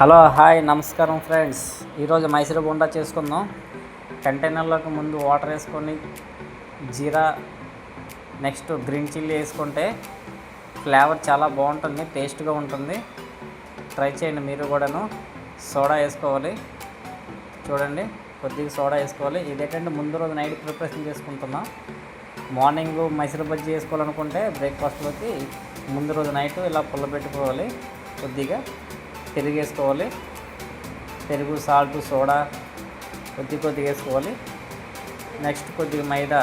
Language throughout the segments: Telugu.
హలో హాయ్ నమస్కారం ఫ్రెండ్స్. ఈరోజు మైసూరు బొండా చేసుకుందాం. కంటైనర్లోకి ముందు వాటర్ వేసుకొని జీరా నెక్స్ట్ గ్రీన్ చిల్లీ వేసుకుంటే ఫ్లేవర్ చాలా బాగుంటుంది టేస్ట్గా ఉంటుంది. ట్రై చేయండి మీరు కూడాను. సోడా వేసుకోవాలి. చూడండి కొద్దిగా సోడా వేసుకోవాలి. ఇదేంటంటే ముందు రోజు నైట్ ప్రిపరేషన్ చేసుకుంటున్నాం. మార్నింగ్ మైసూర్ బజ్జీ వేసుకోవాలనుకుంటే బ్రేక్ఫాస్ట్లోకి ముందు రోజు నైట్ ఇలా పుల్ల పెట్టుకోవాలి కొద్దిగా. పెరుగు వేసుకోవాలి పెరుగు సాల్ట్ సోడా కొద్ది కొద్దిగా వేసుకోవాలి. నెక్స్ట్ కొద్దిగా మైదా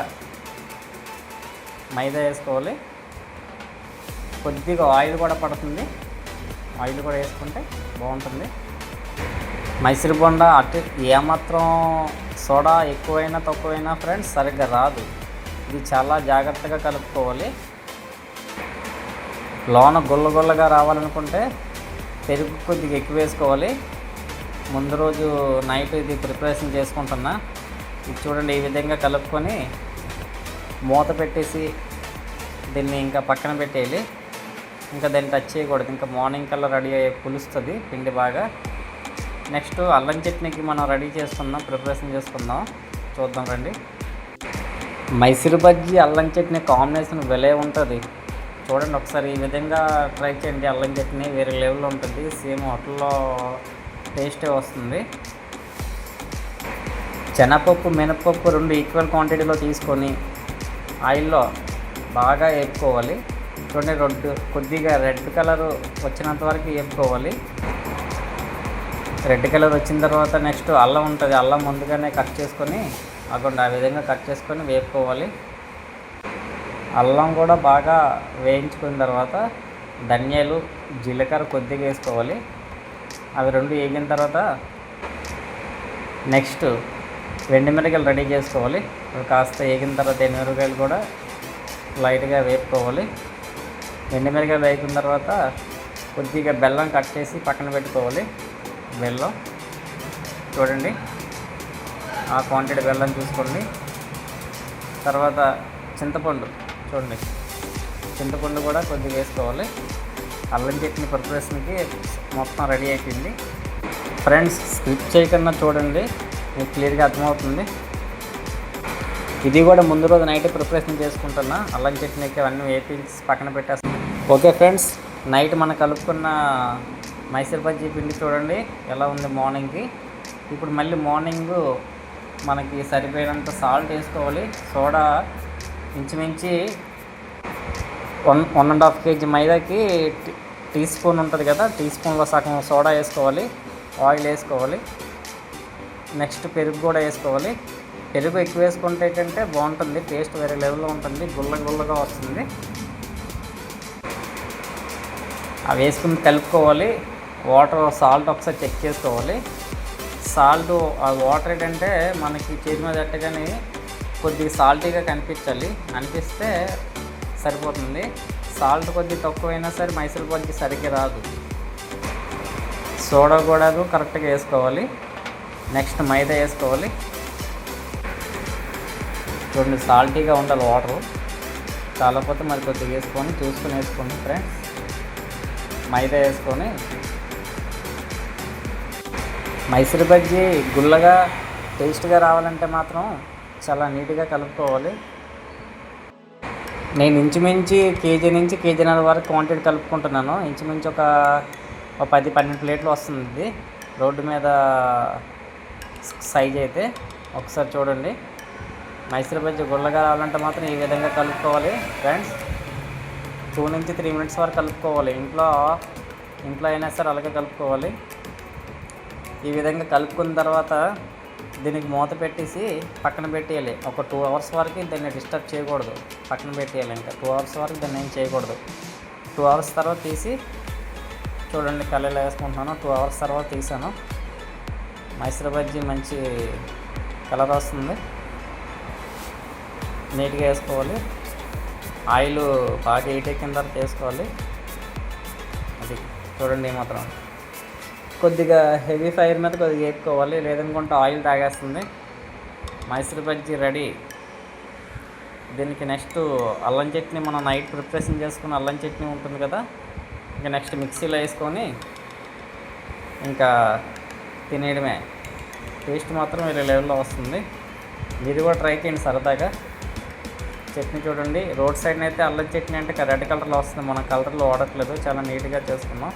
మైదా వేసుకోవాలి. కొద్దిగా ఆయిల్ కూడా పడుతుంది. ఆయిల్ కూడా వేసుకుంటే బాగుంటుంది. మైసూర్ బొండ అటు ఏమాత్రం సోడా ఎక్కువైనా తక్కువైనా ఫ్రెండ్స్ సరిగ్గా రాదు. ఇది చాలా జాగ్రత్తగా కలుపుకోవాలి. లోన గుల్ల గుల్లగా రావాలనుకుంటే పెరుగు కొద్దిగా ఎక్కువ వేసుకోవాలి. ముందు రోజు నైట్ ఇది ప్రిపరేషన్ చేసుకుంటున్నా. ఇది చూడండి ఈ విధంగా కలుపుకొని మూత పెట్టేసి దీన్ని ఇంకా పక్కన పెట్టేయాలి. ఇంకా దాన్ని టచ్ చేయకూడదు. ఇంకా మార్నింగ్ కల్లా రెడీ అయ్యే పులుస్తుంది పిండి బాగా. నెక్స్ట్ అల్లం చట్నీకి మనం రెడీ చేస్తున్నాం ప్రిపరేషన్ చేసుకుందాం. చూద్దాం రండి. మైసూర్ బజ్జీ అల్లం చట్నీ కాంబినేషన్ వెలే ఉంటుంది. చూడండి ఒకసారి ఈ విధంగా ట్రై చేయండి. అల్లం చట్నీ వేరే లెవెల్లో ఉంటుంది. సేమ్ హోటల్లో టేస్టే వస్తుంది. శనగపప్పు మినపప్పు రెండు ఈక్వల్ క్వాంటిటీలో తీసుకొని ఆయిల్లో బాగా వేపుకోవాలి. చూడండి రెండు కొద్దిగా రెడ్ కలర్ వచ్చినంత వరకు వేపుకోవాలి. రెడ్ కలర్ వచ్చిన తర్వాత నెక్స్ట్ అల్లం ఉంటుంది. అల్లం ముందుగానే కట్ చేసుకొని అక్కడ ఆ విధంగా కట్ చేసుకొని వేపుకోవాలి. అల్లం కూడా బాగా వేయించుకున్న తర్వాత ధనియాలు జీలకర్ర కొద్దిగా వేసుకోవాలి. అవి రెండు వేగిన తర్వాత నెక్స్ట్ మిరకాయలు రెడీ చేసుకోవాలి. కాస్త వేగిన తర్వాత ఎండుమిరకాయలు కూడా లైట్గా వేపుకోవాలి. మిరకాయలు వేగిన తర్వాత కొద్దిగా బెల్లం కట్ చేసి పక్కన పెట్టుకోవాలి. బెల్లం చూడండి. ఆ క్వాంటిటీ బెల్లం చూసుకోండి. తర్వాత చింతపండు. చూడండి. చింతపండు కూడా కొద్దిగా వేసుకోవాలి. అల్లం చట్నీ ప్రిపరేషన్కి మొత్తం రెడీ అయిపోయింది. ఫ్రెండ్స్ స్కిప్ చేయకుండా చూడండి. మీకు క్లియర్గా అర్థమవుతుంది. ఇది కూడా ముందు రోజు నైట్ ప్రిపరేషన్ చేసుకుంటున్నా. అల్లం చట్నీకి అవన్నీ వేపించి పక్కన పెట్టేస్తాను. ఓకే ఫ్రెండ్స్ నైట్ మనం కలుపుకున్న మైసూర్ బజ్జీ పిండి చూడండి. ఎలా ఉంది మార్నింగ్కి? ఇప్పుడు మళ్ళీ మార్నింగ్ మనకి సరిపోయినంత సాల్ట్ వేసుకోవాలి. Soda ఇంచుమించి one one and half KG మైదాకి teaspoon ఉంటుంది కదా టీ స్పూన్లో సగం సోడా వేసుకోవాలి ఆయిల్ వేసుకోవాలి నెక్స్ట్ పెరుగు కూడా వేసుకోవాలి. పెరుగు ఎక్కువ వేసుకుంటే ఏంటంటే బాగుంటుంది టేస్ట్ వేరే లెవెల్లో ఉంటుంది గుల్ల గుల్లగా వస్తుంది. అవి వేసుకుని కలుపుకోవాలి వాటర్ సాల్ట్ ఒకసారి చెక్ చేసుకోవాలి. సాల్ట్ ఆ వాటర్ ఏంటంటే మనకి చేతి మీద పెట్టగానే కొద్దిగా సాల్టీగా కనిపించాలి. అనిపిస్తే సరిపోతుంది. సాల్ట్ కొద్దిగా తక్కువైనా సరే మైసూర్ పాక్కి సరిగ్గా రాదు. సోడా కూడా కరెక్ట్గా వేసుకోవాలి. నెక్స్ట్ మైదా వేసుకోవాలి. రెండు సాల్టీగా ఉండాలి వాటర్. కాకపోతే మరి కొద్దిగా వేసుకొని చూసుకొని వేసుకోండి ఫ్రెండ్స్. మైదా వేసుకొని. మైసూర్ బజ్జీ గుల్లగా టేస్ట్గా రావాలంటే మాత్రం చాలా నీట్గా కలుపుకోవాలి. నేను ఇంచుమించి కేజీ నుంచి కేజీన్నర వరకు క్వాంటిటీ కలుపుకుంటున్నాను. ఇంచుమించు ఒక ఒక పది పన్నెండు ప్లేట్లు వస్తుంది. ఇది రోడ్డు మీద సైజ్ అయితే ఒకసారి చూడండి. మైసూర్ బజ్జి గుల్లగా రావాలంటే మాత్రం ఈ విధంగా కలుపుకోవాలి. ఫ్రెండ్స్ టూ నుంచి త్రీ మినిట్స్ వరకు కలుపుకోవాలి. ఇంట్లో ఇంట్లో అయినా సరే అలాగే కలుపుకోవాలి. ఈ విధంగా కలుపుకున్న తర్వాత దీనికి మూత పెట్టేసి పక్కన పెట్టేయాలి. ఒక టూ అవర్స్ వరకు దాన్ని డిస్టర్బ్ చేయకూడదు. పక్కన పెట్టేయాలి ఇంకా. టూ అవర్స్ వరకు దాన్ని ఏం చేయకూడదు. టూ అవర్స్ తర్వాత తీసి చూడండి కళ్ళలో వేసుకుంటున్నాను. టూ అవర్స్ తర్వాత తీసాను. మైసూర్ బజ్జీ మంచి కలర్ వస్తుంది. నీట్గా వేసుకోవాలి. ఆయిల్ బాగా హీట్ ఎక్కిన తర్వాత వేసుకోవాలి. అది చూడండి మాత్రం. కొద్దిగా హెవీ ఫైర్ మీద కొద్దిగా వేపుకోవాలి. లేదనుకుంటే ఆయిల్ తాగేస్తుంది. మైసూర్ బజ్జీ రెడీ. దీనికి నెక్స్ట్ అల్లం చట్నీ మనం నైట్ ప్రిపరేషన్ చేసుకున్న అల్లం చట్నీ ఉంటుంది కదా. ఇంకా నెక్స్ట్ మిక్సీలో వేసుకొని ఇంకా తినేయడమే. టేస్ట్ మాత్రం వేరే లెవెల్లో వస్తుంది. మీరు కూడా ట్రై చేయండి సరదాగా. చట్నీ చూడండి. రోడ్ సైడ్ అయితే అల్లం చట్నీ అంటే రెడ్ కలర్లో వస్తుంది. మనం కలర్లో వాడట్లేదు. చాలా నీట్గా చేసుకున్నాం.